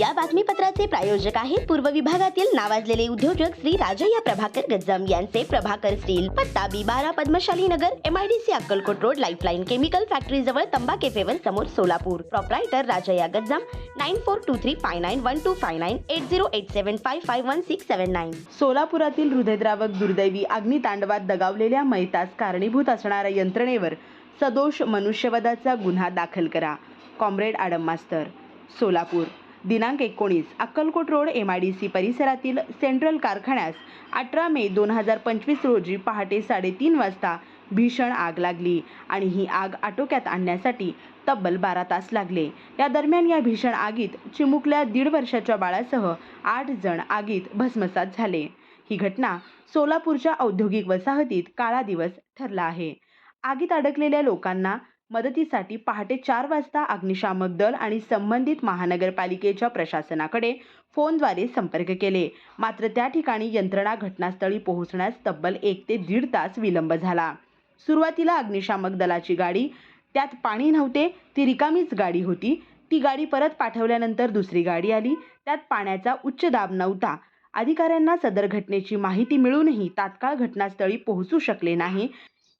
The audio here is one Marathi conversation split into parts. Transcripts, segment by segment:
या बातमीपत्राचे प्रायोजक आहेत पूर्व विभागातील नावाजलेले उद्योजक श्री राजय्या प्रभाकर गज्जम यांचे प्रभाकर स्टील पत्ता बी बारा Padmashali Nagar MIDC Akkalkot road lifeline chemical factory जवळ तंबा केफेवर समोर Solapur. Proprietor Rajayya Gajjam nine four two three five nine one two five nine eight zero eight seven five five one six seven nine सोलापुरातील हृदयद्रावक दुर्दैवी अग्नितांडवात दगावलेल्या मैतास कारणीभूत असणाऱ्या यंत्रणेवर सदोष मनुष्यवधाचा गुन्हा दाखल करा. कॉम्रेड आडम मास्तर सोलापूर. दिनांक एकोणीस Akkalkot road M I D C परिसरातील सेंट्रल कारखान्यास अठरा मे दोन हजार पंचवीस रोजी पहाटे साडेतीन वाजता भीषण आग लागली आणि ही आग आटोक्यात आणण्यासाठी तब्बल बारा तास लागले. या दरम्यान या भीषण आगीत चिमुकल्या दीड वर्षाच्या बाळासह आठ जण आगीत भस्मसात झाले. ही घटना सोलापूरच्या औद्योगिक वसाहतीत काळा दिवस ठरला आहे. आगीत अडकलेल्या लोकांना मदतीसाठी पहाटे चार वाजता अग्निशामक दल आणि संबंधित महानगरपालिकेच्या प्रशासनाकडे फोनद्वारे संपर्क केले. मात्र त्या ठिकाणी यंत्रणा घटनास्थळी पोहोचण्यास तब्बल एक ते दीड तास विलंब झाला. सुरुवातीला अग्निशामक दलाची गाडी त्यात पाणी नव्हते ती रिकामीच गाडी होती. ती गाडी परत पाठवल्यानंतर दुसरी गाडी आली. त्यात पाण्याचा उच्च दाब नव्हता. अधिकाऱ्यांना सदर घटनेची माहिती मिळूनही तात्काळ घटनास्थळी पोहोचू शकले नाही.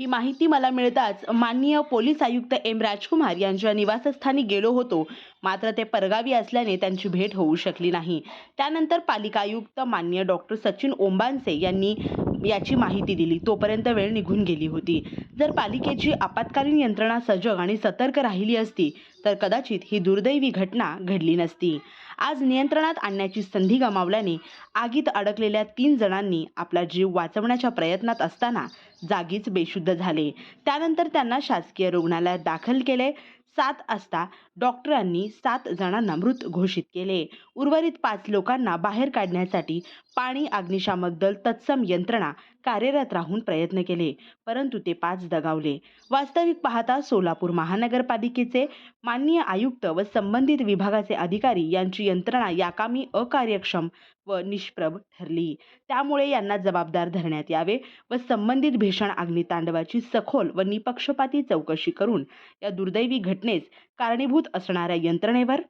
ही माहिती मला मिळताच माननीय पोलीस आयुक्त एम राजकुमार यांच्या निवासस्थानी गेलो होतो. मात्र ते परगावी असल्याने त्यांची भेट होऊ शकली नाही. त्यानंतर पालिका आयुक्त माननीय डॉक्टर सचिन ओंबानसे यांनी याची माहिती दिली. तोपर्यंत वेळ निघून गेली होती. जर पालिकेची आपत्कालीन यंत्रणा सजग आणि सतर्क राहिली असती तर कदाचित ही दुर्दैवी घटना घडली नसती. आज नियंत्रणात आणण्याची संधी गमावल्याने आगीत अडकलेल्या तीन जणांनी आपला जीव वाचवण्याच्या प्रयत्नात असताना जागीच बेशुद्ध झाले. त्यानंतर त्यांना शासकीय रुग्णालयात दाखल केले. सात असता डॉक्टरांनी सात जणांना मृत घोषित केले. उर्वरित पाच लोकांना बाहेर काढण्यासाठी पाणी अग्निशामक दल तत्सम यंत्रणा कार्यरत राहून प्रयत्न केले परंतु ते पाच दगावले. वास्तविक पाहता सोलापूर महानगरपालिकेचे माननीय आयुक्त व संबंधित विभागाचे अधिकारी यांची यंत्रणा याकामी अकार्यक्षम व निष्प्रभ ठरली. त्यामुळे यांना जबाबदार धरण्यात यावे व संबंधित भीषण अग्नितांडवाची सखोल व निपक्षपाती चौकशी करून या दुर्दैवी घटनेस कारणीभूत असणाऱ्या यंत्रणेवर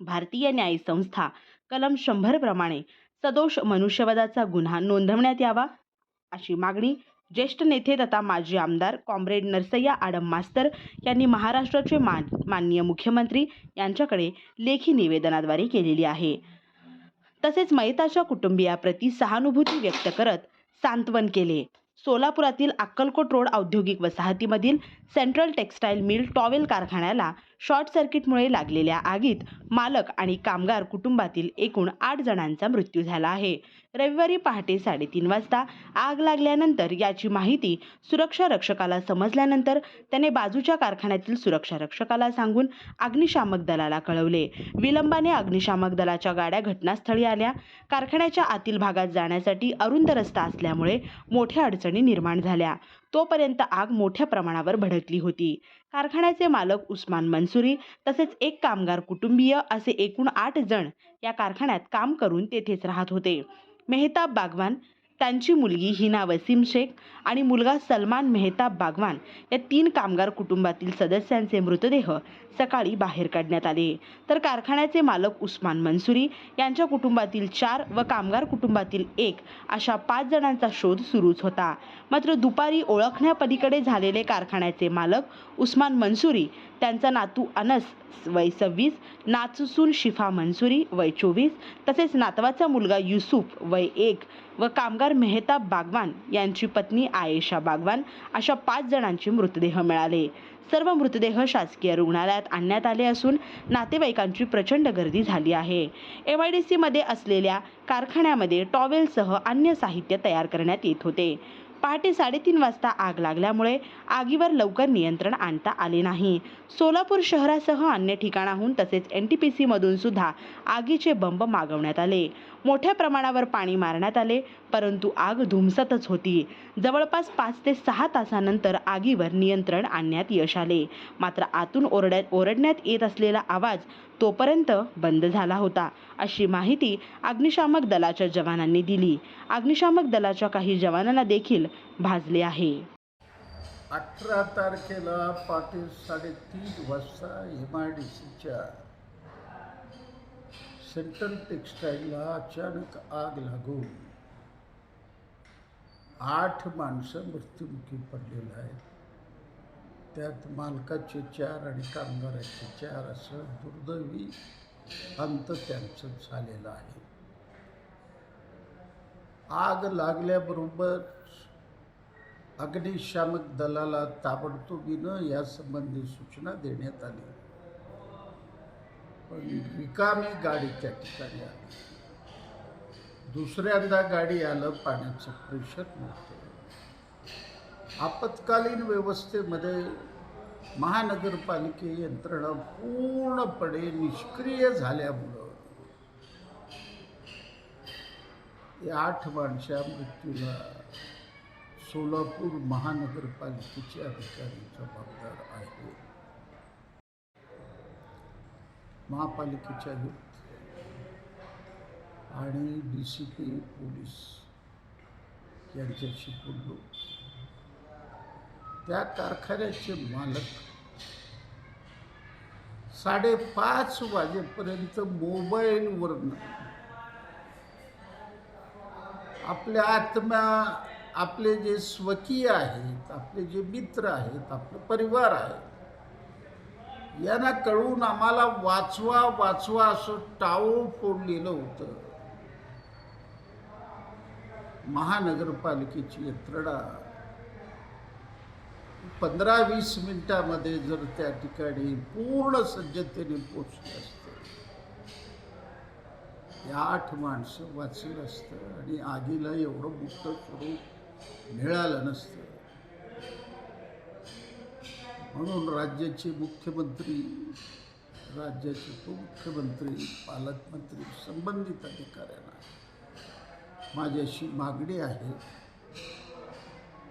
भारतीय न्याय संस्था कलम शंभर प्रमाणे सदोष मनुष्यवधाचा गुन्हा नोंदवण्यात यावा अशी मागणी ज्येष्ठ नेते तथा माजी आमदार कॉम्रेड नरसय्या आडम मास्तर यांनी महाराष्ट्राचे मान माननीय मुख्यमंत्री यांच्याकडे लेखी निवेदनाद्वारे केलेली आहे. तसेच मयताच्या कुटुंबियाप्रती सहानुभूती व्यक्त करत सांत्वन केले. सोलापुरातील अक्कलकोट रोड औद्योगिक वसाहतीमधील सेंट्रल टेक्स्टाईल मिल टॉवेल कारखान्याला शॉर्ट सर्किटमुळे लागलेल्या आगीत मालक आणि कामगार कुटुंबातील एकूण आठ जणांचा मृत्यू झाला आहे. रविवारी पहाटे साडेतीन वाजता आग लागल्यानंतर याची माहिती सुरक्षा रक्षकाला समजल्यानंतर त्याने बाजूच्या कारखान्यातील सुरक्षा रक्षकाला सांगून अग्निशामक दलाला कळवले. विलंबाने अग्निशामक दलाच्या गाड्या घटनास्थळी आल्या. कारखान्याच्या आतील भागात जाण्यासाठी अरुंद रस्ता असल्यामुळे मोठ्या अडचणी निर्माण झाल्या. तोपर्यंत आग मोठ्या प्रमाणावर भडकली होती. कारखान्याचे मालक उस्मान मनसुरी तसेच एक कामगार कुटुंबीय असे एकूण आठ जण या कारखान्यात काम करून तेथेच राहत होते. मेहताब बागवान त्यांची मुलगी हिना वसीम शेख आणि मुलगा सलमान मेहताब बागवान या तीन कामगार कुटुंबातील सदस्यांचे मृतदेह सकाळी बाहेर काढण्यात आले. तर कारखान्याचे मालक उस्मान मनसुरी यांच्या कुटुंबातील चार व कामगार कुटुंबातील एक अशा पाच जणांचा शोध सुरूच होता. मात्र दुपारी ओळखण्यापलीकडे झालेले कारखान्याचे मालक उस्मान मनसुरी त्यांचा नातू अनस वय सव्वीस नाचसून शिफा मंसुरी वय चोवीस तसेच नातवाचा मुलगा युसुफ वय एक व कामगार मेहताब बागवान यांची पत्नी आयेशा बागवान अशा पाच जणांचे मृतदेह मिळाले. सर्व मृतदेह शासकीय रुग्णालयात आणण्यात आले असून नातेवाईकांची प्रचंड गर्दी झाली आहे. एम आय डी सीमध्ये असलेल्या कारखान्यामध्ये टॉवेलसह अन्य साहित्य तयार करण्यात येत होते. पहाटे साडेतीन वाजता आग लागल्यामुळे आगीवर लवकर नियंत्रण आणता आले नाही. सोलापूर शहरासह अन्य ठिकाणाहून तसेच एन टी पी सीमधून सुद्धा आगीचे बंब मागवण्यात आले. मोठ्या प्रमाणावर पाणी मारण्यात आले परंतु आग धुमसतच होती. जवळपास पाच ते सहा तासानंतर आगीवर नियंत्रण आणण्यात यश आले. मात्र आतून ओरड्यात ओरडण्यात येत असलेला आवाज तोपर्यंत बंद झाला होता. अशी माहिती अग्निशामक दलाच्या जवानांनी दिली. अग्निशामक दलाच्या काही जवानांना देखील भाजले आहे. अठरा तारखेला पाटील साडेतीन वाजता एम आय डी सीच्या सेंट्रल टेक्स्टाईलला अचानक आग लागून आठ माणसं मृत्युमुखी पडलेलं आहेत. त्यात मालकाचे चार आणि कामगाराचे चार असं दुर्दैवी अंत त्यांचं झालेलं आहे. आग लागल्याबरोबर अग्निशामक दलाला ताबडतोबीनं यासंबंधी सूचना देण्यात आली. रिकामी गाडीच्या ठिकाणी आली. दुसऱ्यांदा गाडी आलं पाण्याचं प्रेशर नव्हतं. आपत्कालीन व्यवस्थेमध्ये महानगरपालिके यंत्रणा पूर्णपणे निष्क्रिय झाल्यामुळं या आठ माणशा मृत्यूला सोलापूर महानगरपालिकेचे अधिकारी जबाबदार आहेत. महापालिकेचे आयुक्त आणि डी सी पी पोलीस यांच्याशी बोललो. त्या कारखान्याचे मालक साडेपाच वाजेपर्यंत मोबाईलवरनं आपल्या आत्म्या आपले जे स्वकीय आहेत आपले जे मित्र आहेत आपलं परिवार आहेत यांना कळून आम्हाला वाचवा वाचवा असं टाळू फोडलेलं होतं. महानगरपालिकेची यंत्रणा. पंधरा वीस मिनिटामध्ये जर त्या ठिकाणी पूर्ण सज्जतेने पोचले असते. या आठ माणसं वाचलं असतं आणि आगीला एवढं मोठं स्वरूप मिळालं नसतं. म्हणून राज्याचे मुख्यमंत्री राज्याचे उपमुख्यमंत्री पालकमंत्री संबंधित अधिकाऱ्यांना माझ्याशी मागणी आहे.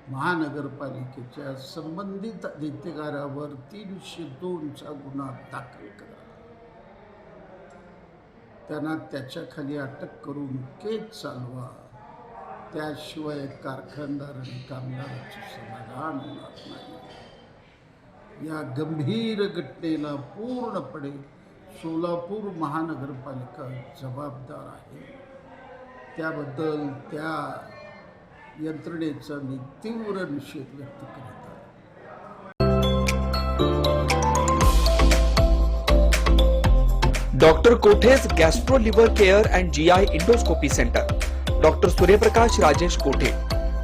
महानगरपालिकेच्या संबंधित अधिकाऱ्यावर तीनशे दोनचा गुन्हा दाखल करा. त्यांना त्याच्याखाली अटक करून केस चालवा. त्याशिवाय कारखानदार आणि कामगाराचे समाधान होणार नाही. या गंभीर घटनेला पूर्णपणे सोलापूर महानगरपालिका जबाबदार आहे. त्याबद्दल त्या यंत्रणेचा मी तीव्र निषेध व्यक्त करत आहे. Doctor कोठेज gastro liver care and G I endoscopy centre. Doctor Suryaprakash Rajesh Kothe.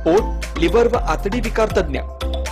पोट लिव्हर व आतडी विकार तज्ञ